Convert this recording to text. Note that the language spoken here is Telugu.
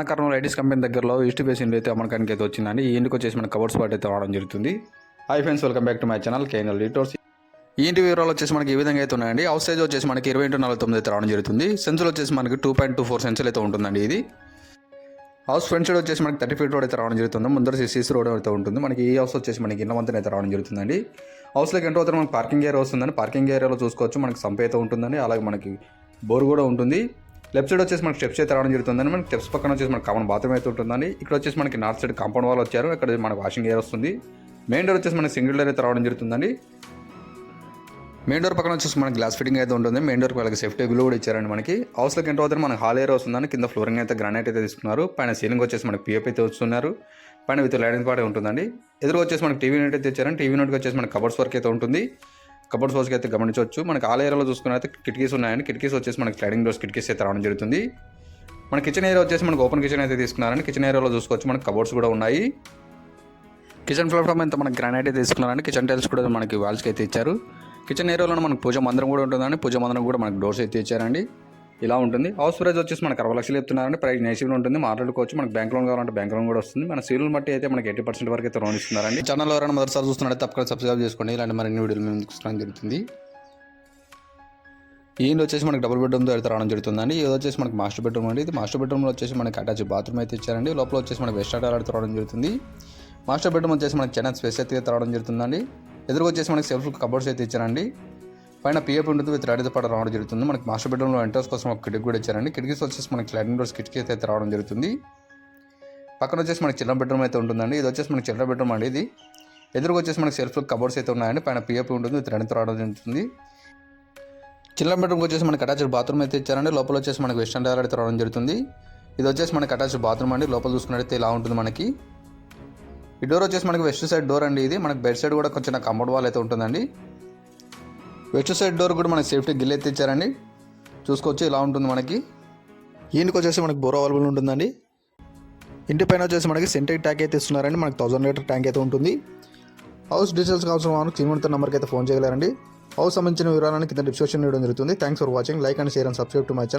మన కర్నూలు ఐటీస్ కంపెనీ దగ్గరలో ఈస్ట్ బేసిన్లో అయితే అమ్మకానికి అయితే వచ్చిందండి. ఈ ఇంటికి వచ్చేసి మన కవర్స్ పార్ట్ అయితే రావడం జరుగుతుంది. Hi friends welcome back to my channel KNL litres ఈ ఇంటి వివరాలు వచ్చేసి మనకి ఈ విధంగా అయితే ఉన్నాయండి. హౌస్ సైజ్ వచ్చేసి మనకి ఇరవై ఇంటూ నలభై తొమ్మిది అయితే రావడం జరుగుతుంది. సెన్సులు వచ్చేసి మనకి టూ పాయింట్ టూ ఫోర్ సెన్సులు అయితే ఉంటుందండి ఇది. హౌస్ ఫ్రంట్ సైడ్ వచ్చేసి మనకి థర్టీ ఫీట్ రోడ్ అయితే రావడం జరుగుతుంది. ముందర సిసి రోడ్ అయితే ఉంటుంది. మనకి ఈ హౌస్ వచ్చేసి మనకి ఇన్న వంతన అయితే రావడం జరుగుతుందండి. హౌస్లోకి ఎంటర్ అవుతారు మనకి పార్కింగ్ ఏరియా వస్తుందండి. పార్కింగ్ ఏరియాలో చూసుకోవచ్చు. మనకి సంప అయితే ఉంటుందండి. అలాగే మనకి బోర్ కూడా ఉంటుంది. లెఫ్ట్ సైడ్ వచ్చేసి మనకి స్టెప్స్ అయితే రావడం జరుగుతుందండి. మనకి స్టెప్స్ పక్కన వచ్చేసి మనకి కామన్ బాత్రూమ్ అయితే ఉంటుందండి. ఇక్కడ వచ్చేసి మనకి నార్త్ సైడ్ కాంపౌండ్ వాల్ వచ్చారు. ఇక్కడ మన వాషింగ్ ఏరియా వస్తుంది. మెయిన్ డోర్ వచ్చేసి మనకి సింగిల్ డోర్ అయితే రావడం జరుగుతుందండి. మెయిన్ డోర్ పక్కన వచ్చేసి మనకి గ్లాస్ ఫిట్టింగ్ అయితే ఉంటుంది. మెయిన్ డోర్ వాళ్ళకి సేఫ్టీ బిల్ కూడా ఇచ్చారండి మనకి. హౌస్లోకి ఎంటర్ అవుతారు మనకి హాల్ ఏరియా వస్తుందని కింద ఫ్లోరింగ్ అయితే గ్రానైట్ అయితే తీసుకున్నారు. పైన సీలింగ్ వచ్చేసి మనకి పిఎఫ్ అయితే వస్తున్నారు. పైన విత్ లైటింగ్ పాటే ఉంటుందండి. ఎదురు వచ్చేసి మనకి టీవీ యూనిట్ అయితే ఇచ్చారండి టీవీ యూనిట్ వచ్చేసి మనకి కబర్స్ వర్క్ అయితే ఉంటుంది. కబోర్డ్స్ వర్క్ అయితే గమనించవచ్చు. మనకి ఆల ఏరియాలో చూసుకున్న అయితే కిటికీస్ ఉన్నాయండి. కిటికీస్ వచ్చేసి మనకి స్లైడింగ్ డోర్స్ కిటికీస్ అయితే రావడం జరుగుతుంది. మన కిచెన్ ఏరియా వచ్చేసి మనకి ఓపెన్ కిచెన్ అయితే తీసుకున్నారండి. కిచెన్ ఏరియాలో చూసుకోవచ్చు. మనకి కబోర్డ్స్ కూడా ఉన్నాయి. కిచెన్ ప్లాట్ఫామ్ అంతా మనకి గ్రానైట్ అయితే తీసుకున్నారండి. కిచెన్ టైల్స్ కూడా మనకి వాల్స్కి అయితే ఇచ్చారు. కిచెన్ ఏరియాలో మనకి పూజ మందిరం కూడా ఉంటుందండి. పూజ మందిరం కూడా మనకి డోర్స్ అయితే ఇచ్చారండి. ఇలా ఉంటుంది. హౌస్ ప్రైస్ వచ్చేసి మనకి అరవై లక్షలు చెప్తున్నారండి. ప్రైస్ నేసివ్లో ఉంటుంది. మాట్లాడుకోవచ్చు. మనకు బ్యాంక్ లోన్ కావాలంటే బ్యాంక్ లోన్ కూడా వస్తుంది. మన సీరియల్ బట్టి అయితే మనకి ఎయిటీ పర్సెంట్ వరకు అయితే లోన్ ఇస్తున్నారండి. ఛానల్ ఎవరైనా మొదటిసారి చూస్తున్నారంటే తప్పకుండా సబ్స్క్రైబ్ చేసుకోండి. ఇలాంటి మరిన్ని వీడియోలు మేము చూసుకోవడం జరుగుతుంది. ఈయన వచ్చేసి మనకి డబుల్ బెడ్రూమ్తో అయితే రావడం జరుగుతుందండి. ఇది వచ్చేసి మనకి మాస్టర్ బెడ్రూమ్ అండి. ఇది మాస్టర్ బెడ్రూమ్లో వచ్చేసి మనకి అటాచ్ బాత్రూమ్ అయితే ఇచ్చారండి. లోపల వచ్చేసి మనకి వెస్ట్ ఆర్డర్ రావడం జరుగుతుంది. మాస్టర్ బెడ్రూమ్ వచ్చేసి మనకి చిన్న స్పేస్ అయితే రావడం జరుగుతుందండి. ఎదురుగా వచ్చేసి మనకి సెల్ఫ్ కబోర్డ్స్ అయితే ఇచ్చారండి. పైన పిఎఫ్ ఉంటుంది విత్ రెడీతో పాటు రావడం జరుగుతుంది. మనకి మాస్టర్ బెడ్రూమ్లో ఎంట్రన్స్ కోసం ఒక కిటికీ కూడా ఇచ్చారండి. కిటికీస్ వచ్చేసి మనకి స్లైడింగ్ డోర్స్ కిటికీ అయితే రావడం జరుగుతుంది. పక్కన వచ్చేసి మనకి చిల్డ్రన్ బెడ్రూమ్ అయితే ఉంటుందండి. ఇది వచ్చేసి మనకి చిల్డ్రన్ బెడ్రూమ్ అండి ఇది. ఎదురుగా వచ్చేసి మనకి సెల్ఫ్ కబోర్డ్స్ అయితే ఉన్నాయండి. పైన పిఎఫ్ ఉంటుంది. విత్ రెడ్ రావడం జరుగుతుంది. చిల్డ్రన్ బెడ్రూమ్కి వచ్చేసి మనకి అటాచ్డ్ బాత్రూమ్ అయితే ఇచ్చారండి. లోపల వచ్చేసి మనకి వెస్టర్న్ డైర్ అయితే రావడం జరుగుతుంది. ఇది వచ్చేసి మనకి అటాచ్డ్ బాత్రూమ్ అండి. లోపల చూసుకున్నట్టయితే ఇలా ఉంటుంది మనకి. ఈ డోర్ వచ్చేసి మనకి వెస్ట్ సైడ్ డోర్ అండి ఇది. మనకి బెడ్ సైడ్ కూడా కొంచెం కంపౌండ్ వాల్ అయితే ఉంటుందండి. వెస్ట్ సైడ్ డోర్ కూడా మనకి సేఫ్టీ గిల్ తెచ్చారండి చూసుకోవచ్చు ఇలా ఉంటుంది మనకి. ఈయనకి వచ్చేసి మనకి బోర్ అవైలబుల్ ఉంటుందండి. ఇంటి పైన వచ్చేసి మనకి సెంటెక్ ట్యాంక్ అయితే ఇస్తున్నారండి. మనకి థౌసండ్ లీటర్ ట్యాంక్ అయితే ఉంటుంది. హౌస్ డీటెయిల్స్ కావాల్సిన వాళ్ళు శ్రీమంత నెంబర్కి అయితే ఫోన్ చేయగలరండి. హౌస్ సంబంధించిన వివరాలను కింద డిస్క్రిప్షన్ ఇవ్వడం జరుగుతుంది. Thanks for watching like and share and subscribe to my channel